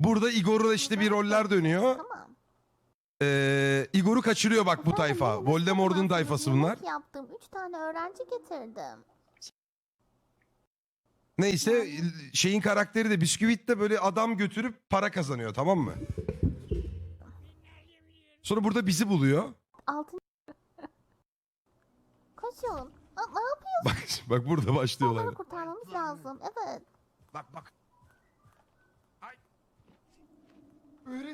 Burada Igor'la işte bir roller dönüyor. Tamam. Ee, Igor'u kaçırıyor bak bu tayfa. Voldemort'un tayfası bunlar. yaptım. Üç tane öğrenci getirdim. Neyse şeyin karakteri de Bisküvit de böyle adam götürüp para kazanıyor tamam mı? Sonra burada bizi buluyor. Altın... Koşun. Aa, ne yapıyorsun? Bak bak burada başlıyorlar. Onları kurtarmamız lazım. Evet. Bak bak.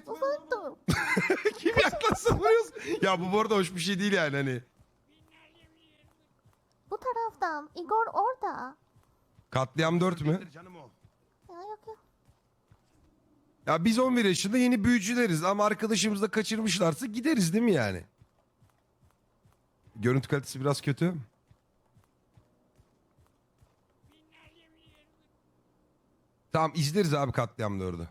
Uzak dur. Kim yaklaşsa vuruyorsun. Ya bu bu arada hoş bir şey değil yani hani. Bu taraftan. Igor orada. Katliam 4 mü? Ya yok yok. Ya biz 11 yaşında yeni büyücüleriz ama arkadaşımızı da kaçırmışlarsa gideriz değil mi yani? Görüntü kalitesi biraz kötü. Tamam izleriz abi katliam 4'ü.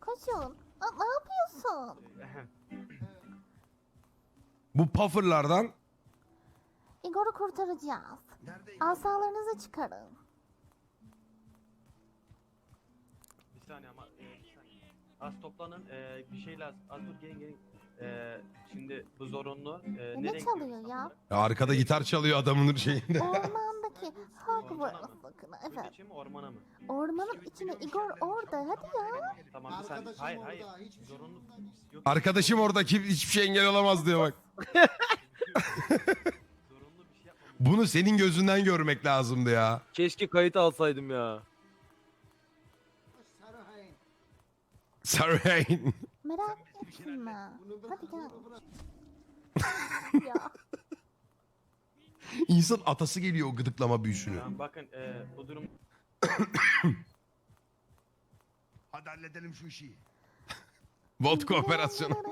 Koşun. Aa, ne yapıyorsun? Bu pufferlardan Igor'u kurtaracağız. Asalarınızı çıkarın. Bir saniye ama e, bir saniye. Az toplanın e, bir şey lazım. Az dur gelin gelin. E, şimdi bu zorunlu. E, ne çalıyor ya? Ya arkada gitar çalıyor adamın şeyinde. Ormandaki Hogwarts bakına. Evet. mi ormana mı? Ormanın içine Igor orada. Hadi ya. Tamam bir saniye. Arkadaşım Hayır hayır. orada, hiçbir şey Zorunlu. olmaz. Yok. Arkadaşım orada kim hiçbir şey engel olamaz diyor bak. Zorunlu bir şey yapmamız. Bunu senin gözünden görmek lazımdı ya. Keşke kayıt alsaydım ya. Sarıhayn. Sarıhayn. Merak bırak, Hadi gel. ya. İnsan atası geliyor o gıdıklama büyüsünü. Tamam, bakın e, bu durum Hadi halledelim şu işi. Vodka operasyonu.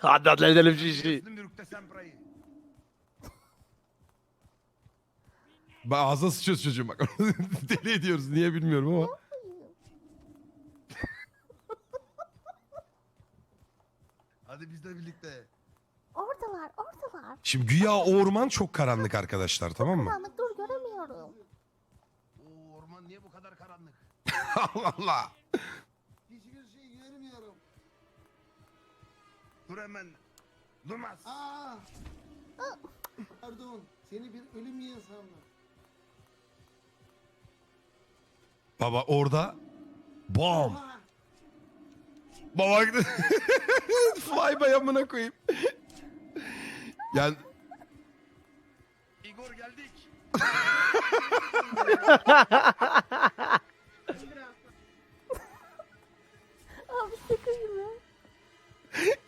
Hadi halledelim şu işi. Ağzına sıçıyoruz çocuğum bak. Deli ediyoruz niye bilmiyorum ama. Hadi biz de birlikte. Oradalar, oradalar. Şimdi güya o orman çok karanlık arkadaşlar tamam mı? Karanlık dur göremiyorum. O orman niye bu kadar karanlık? Allah Allah. Hiçbir şey görmüyorum. Dur hemen. Durmaz. Aa! Pardon, seni bir ölüm yiyen sandım. Baba orada. Bam. Aa! Baba Fly by amına koyayım. Yani Igor geldik. Abi şaka gibi.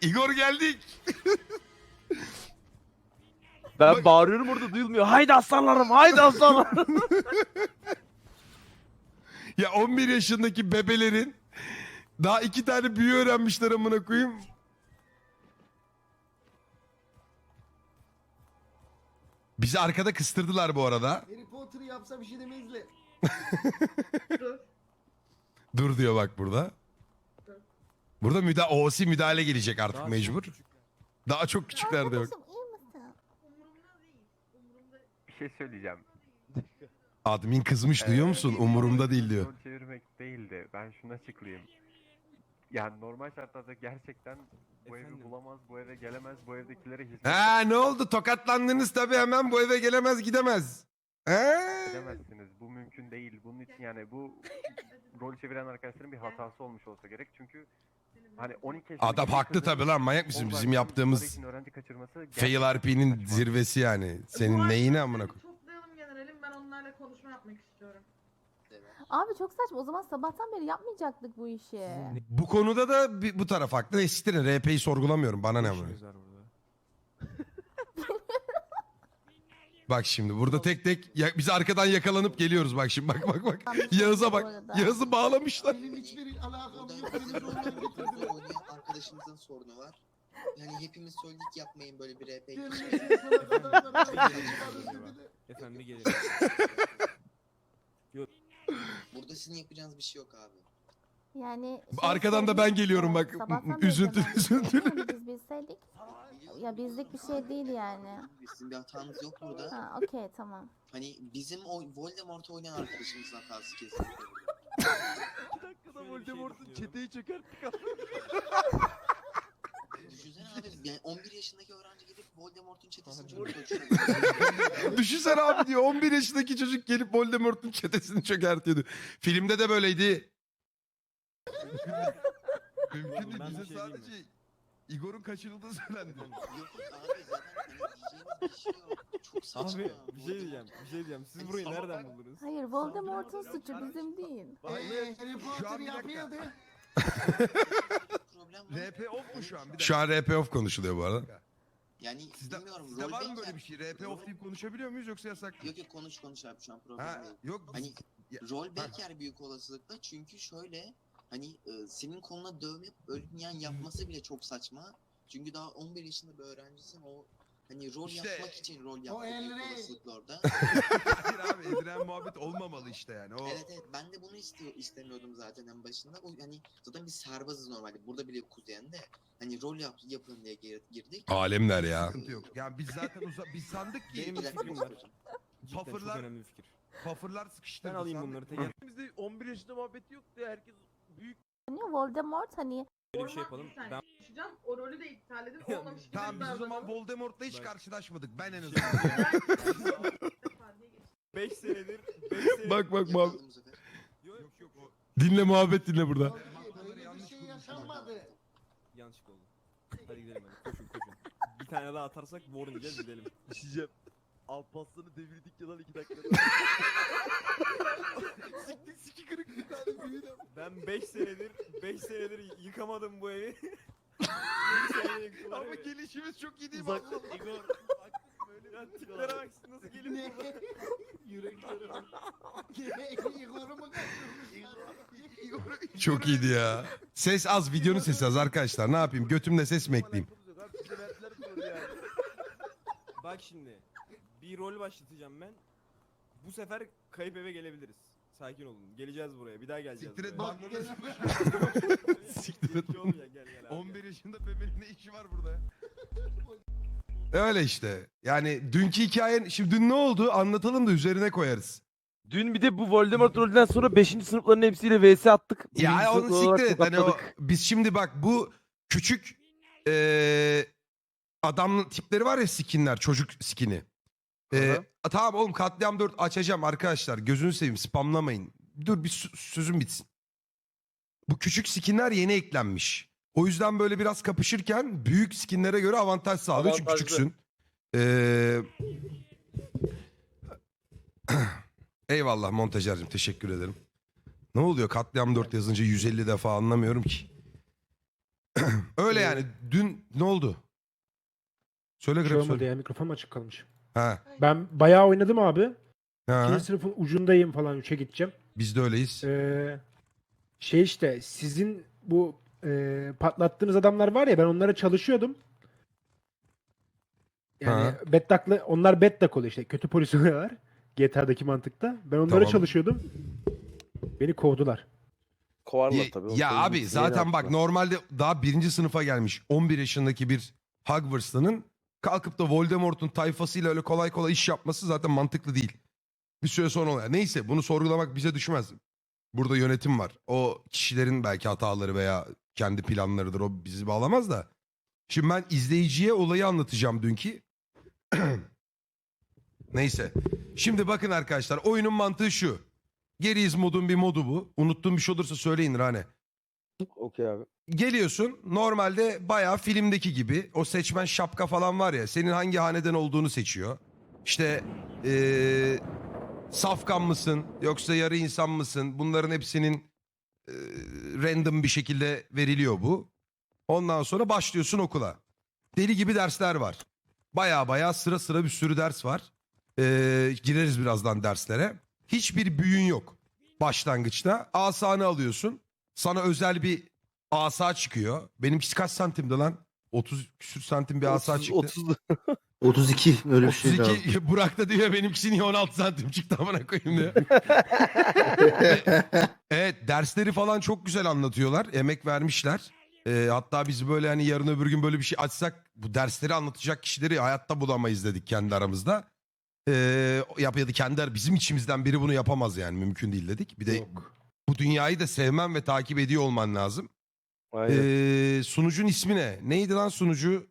Igor geldik. Ben Bak- bağırıyorum orada duyulmuyor. Haydi aslanlarım, haydi aslanlarım. Ya 11 yaşındaki bebelerin daha iki tane büyü öğrenmişler amına koyayım. Bizi arkada kıstırdılar bu arada. Harry Potter yapsa bir şey demezler. Dur diyor bak burada. Burada müda OC müdahale gelecek artık Daha mecbur. Daha çok küçükler. Arkadaşım iyi misin? Bir şey söyleyeceğim. Admin kızmış duyuyor musun? Ee, Umurumda değil diyor. Çevirmek değildi. Ben şunu açıklayayım. Yani normal şartlarda gerçekten bu evi bulamaz, bu eve gelemez, bu evdekilere hizmet Ha ne oldu? Tokatlandınız tabii hemen bu eve gelemez gidemez. He? edemezsiniz. Bu mümkün değil. Bunun için yani bu rol çeviren arkadaşların bir hatası olmuş olsa gerek. Çünkü hani 12 yaşındaki Adam bir haklı kızın tabii lan manyak mısın? 10 Bizim yaptığımız para için öğrenci kaçırması fail gerçekten RP'nin saçma. zirvesi yani. Senin neyine amına koy. Toplayalım generalim ben onlarla konuşma yapmak istiyorum. Abi çok saçma. O zaman sabahtan beri yapmayacaktık bu işi. Bu konuda da bir- bu taraf haklı. Ne siktirin RP'yi sorgulamıyorum. Bana ne amına. Bak şimdi burada tek tek ya, biz arkadan yakalanıp geliyoruz bak şimdi bak bak bak. Yağız'a Bu bak. arada. Yağız'ı bağlamışlar. Benim hiçbir alakam yok. Beni zorla getirdiler. oynayan arkadaşımızın sorunu var. Yani hepimiz söyledik yapmayın böyle bir RP. Gelmesin sana kadar. Efendim bir gelirim. Burada sizin yapacağınız bir şey yok abi. Yani şey Arkadan da ben geliyorum bak, sabahtan beri üzüntü-. Hani biz bilseydik. Ya bizlik bir şey değil yani. Sizin bir hatanız yok burada. Ha okey tamam. Hani bizim o Voldemort'u oynayan arkadaşımızın hatası kesinlikle. Bir dakikada Voldemort'un çeteyi çökerttik. Düşünsene abi yani 11 yaşındaki öğrenci Voldemort'un çetesini çökertiyor. Düşünsene abi diyor 11 yaşındaki çocuk gelip Voldemort'un çetesini çökertiyordu. Filmde de böyleydi. Mümkün değil. Ben bir Bize şey diyeyim mi? sadece Igor'un kaçırıldığı söylendi. yok yok abi zaten hani diyeceğimiz bir şey yok. Çok saçma. Abi bir şey diyeceğim. Bir şey diyeceğim. Siz burayı Ama nereden ben- buldunuz? Hayır Voldemort'un suçu bizim değil. Eee Harry Şu an Potter bir dakika. yapıyordu. Problem var. RP off mu şu an? Şu an RP off konuşuluyor bu arada. Yani Sizde, bilmiyorum sizde var mı roldeyken- böyle bir şey? RP off deyip konuşabiliyor muyuz yoksa yasak mı? Yok yok konuş konuş abi şu an problem Ha, değil. yok. Hani Ya- rol beker büyük olasılıkla çünkü şöyle hani e, senin koluna dövme ölmeyen yapması bile çok saçma. Çünkü daha 11 yaşında bir öğrencisin o hani rol İşte- yapmak için rol yapmak büyük Henry. olasılıkla orada. Hayır abi edilen muhabbet olmamalı işte yani. O evet evet ben de bunu istiyor istemiyordum zaten en başında. O hani zaten biz serbazız normalde. Burada bile kuzeyen de hani rol yap, yapın diye gir- girdik. alemler ya. Sıkıntı yok. Yani biz zaten uza biz sandık ki Benim Bir fikrim var. Cidden çok Pufferlar- önemli bir fikir. pufferlar sıkıştırdı. Ben alayım sandık. bunları teker. Bizde 11 yaşında muhabbeti yoktu ya. Herkes büyük Hani Voldemort hani böyle bir şey yapalım. Ben konuşacağım. O rolü de iptal edin. Olmamış gibi Tamam biz o zaman. Voldemort'la hiç karşılaşmadık. Ben en Şey- azından. 5 senedir 5 senedir. bak bak sefer. Yok yok o Dinle muhabbet dinle burada. Böyle bir şey yaşanmadı. yanlışlık oldu. Hadi gidelim hadi. Koşun koşun. Bir tane daha atarsak Warren diyeceğiz gidelim. Düşeceğim. Alparslan'ı devirdik ya lan 2 dakikada. Siktik siki kırık bir tane büyüdüm. Ben 5 senedir 5 senedir yıkamadım bu evi. Ama gelişimiz çok iyi değil mi? Uzak Allah? Igor. Böyle ya tiplere bak nasıl gelip Ne? Yürekleri var. Igor'u mu kaçırmışlar? Çok iyiydi ya. Ses az, videonun sesi az arkadaşlar. Ne yapayım? Götümle ses mi ekleyeyim? Bak şimdi. Bir rol başlatacağım ben. Bu sefer kayıp eve gelebiliriz. Sakin olun. Geleceğiz buraya. Bir daha geleceğiz Siktir et buraya. Bak Siktir et Hiç olmayacak, gel gel abi. 11 yaşında bebeğin ne işi var burada? Öyle işte. Yani dünkü hikayen... Şimdi dün ne oldu? Anlatalım da üzerine koyarız. Dün bir de bu Voldemort rolünden sonra 5. sınıfların hepsiyle vs attık. Ya Birinci onu sınıf olarak siktir et. Hani o, tokatladık. biz şimdi bak bu küçük eee adam tipleri var ya skinler çocuk skini. Eee, tamam oğlum katliam 4 açacağım arkadaşlar. Gözünü seveyim spamlamayın. Dur bir sö- sözüm bitsin. Bu küçük skinler yeni eklenmiş. O yüzden böyle biraz kapışırken büyük skinlere göre avantaj sağlıyor çünkü Avantajlı. küçüksün. Eee Eyvallah montajercim teşekkür ederim. Ne oluyor katliam 4 yazınca 150 defa anlamıyorum ki. Öyle yani dün ne oldu? Söyle Şey Greg olmadı söyle. ya mikrofon açık kalmış. Ha, Ben bayağı oynadım abi. ha, İkinci sınıfın ucundayım falan 3'e gideceğim. biz de öyleyiz. Ee, şey işte sizin bu e, patlattığınız adamlar var ya ben onlara çalışıyordum. Yani Ha. Bettak'la onlar Bettak oluyor işte kötü polis oluyorlar. GTA'daki mantıkta. Ben onlara Tamam. çalışıyordum. Beni kovdular. Kovarlar tabii. ya abi zaten bak normalde daha birinci sınıfa gelmiş 11 yaşındaki bir Hogwarts'lının kalkıp da Voldemort'un tayfasıyla öyle kolay kolay iş yapması zaten mantıklı değil. Bir süre sonra oluyor. Neyse bunu sorgulamak bize düşmez. Burada yönetim var. O kişilerin belki hataları veya kendi planlarıdır. O bizi bağlamaz da. Şimdi ben izleyiciye olayı anlatacağım dünkü. Neyse. Şimdi bakın arkadaşlar oyunun mantığı şu. Geriz modun bir modu bu. Unuttuğum bir şey olursa söyleyin Rane. Okey abi. Geliyorsun normalde bayağı filmdeki gibi o seçmen şapka falan var ya senin hangi haneden olduğunu seçiyor. İşte eee, safkan mısın yoksa yarı insan mısın bunların hepsinin eee, random bir şekilde veriliyor bu. Ondan sonra başlıyorsun okula. Deli gibi dersler var. Baya baya sıra sıra bir sürü ders var. Eee, gireriz birazdan derslere. Hiçbir büyün yok başlangıçta. Asanı alıyorsun. Sana özel bir asa çıkıyor. Benimkisi kaç santimdi lan? 30 küsür santim bir asa çıktı. 30 32 öyle bir şey 32 Burak da diyor benimkisi niye 16 santim çıktı amına koyayım diyor. evet dersleri falan çok güzel anlatıyorlar. Emek vermişler. Ee, hatta biz böyle hani yarın öbür gün böyle bir şey açsak bu dersleri anlatacak kişileri hayatta bulamayız dedik kendi aramızda. Ee, yap ya da kendi bizim içimizden biri bunu yapamaz yani mümkün değil dedik. Bir de Yok. Bu dünyayı da sevmen ve takip ediyor olman lazım. Ee, sunucun ismi ne? Neydi lan sunucu?